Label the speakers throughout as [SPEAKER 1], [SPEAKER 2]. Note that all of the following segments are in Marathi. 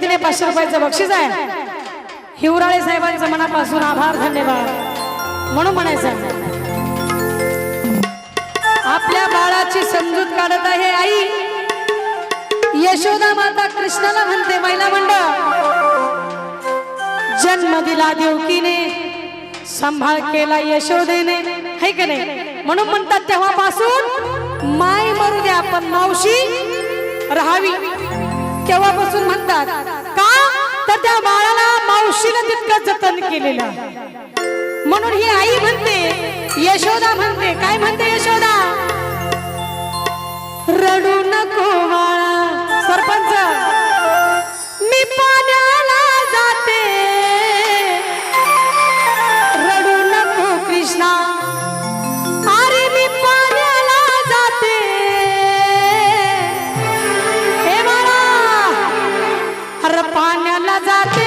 [SPEAKER 1] तिने पाचशे रुपयाचं बक्षीस आहे. हिवराळे साहेबांचा मनापासून आभार धन्यवाद. म्हणून म्हणायचं आपल्या बाळाची समजूत काढत आहे आई. यशोदा माता कृष्णाला म्हणते महिला मंडळ जन्म दिला देवकीने सांभाळ केला यशोदेने. है का नाही? म्हणून म्हणतात तेव्हापासून माय मरू द्या आपण मावशी राहावी. तेव्हापासून म्हणतात? का? तर त्या बाळाला मावशीला तितकं जतन केलेलं म्हणून ही आई म्हणते यशोदा म्हणते. काय म्हणते यशोदा? रडू नको बाळा. सरपंच पाण्याला जात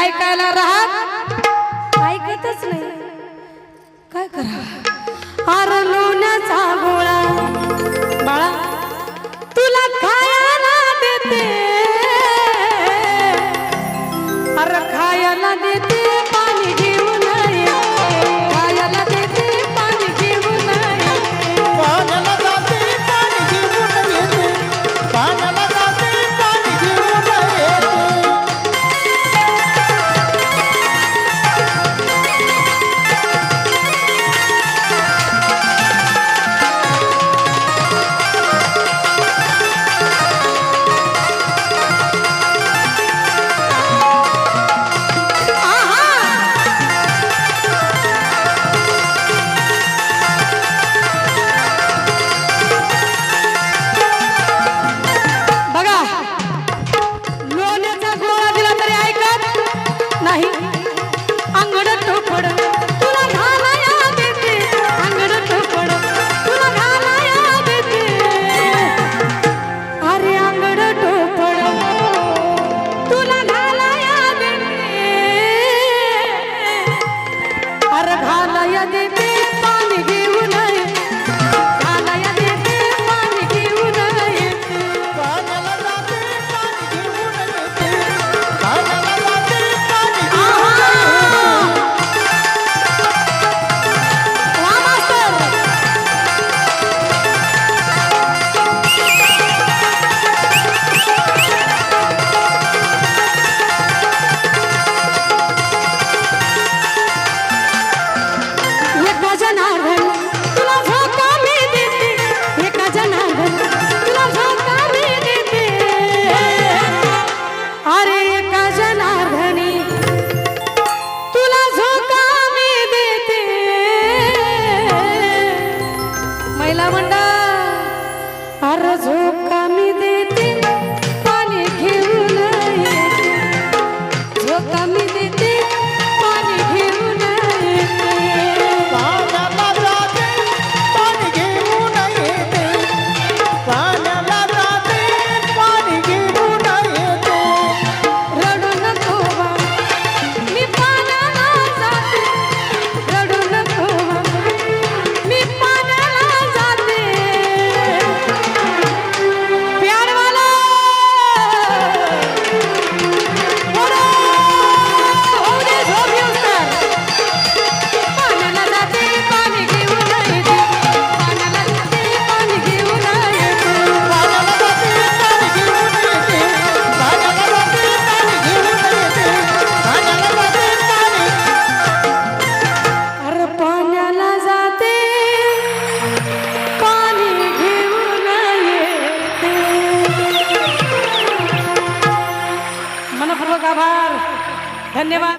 [SPEAKER 1] ऐकायला राहत? ऐकतच नाही. काय करा? अरे महिला मंडळ अरे धन्यवाद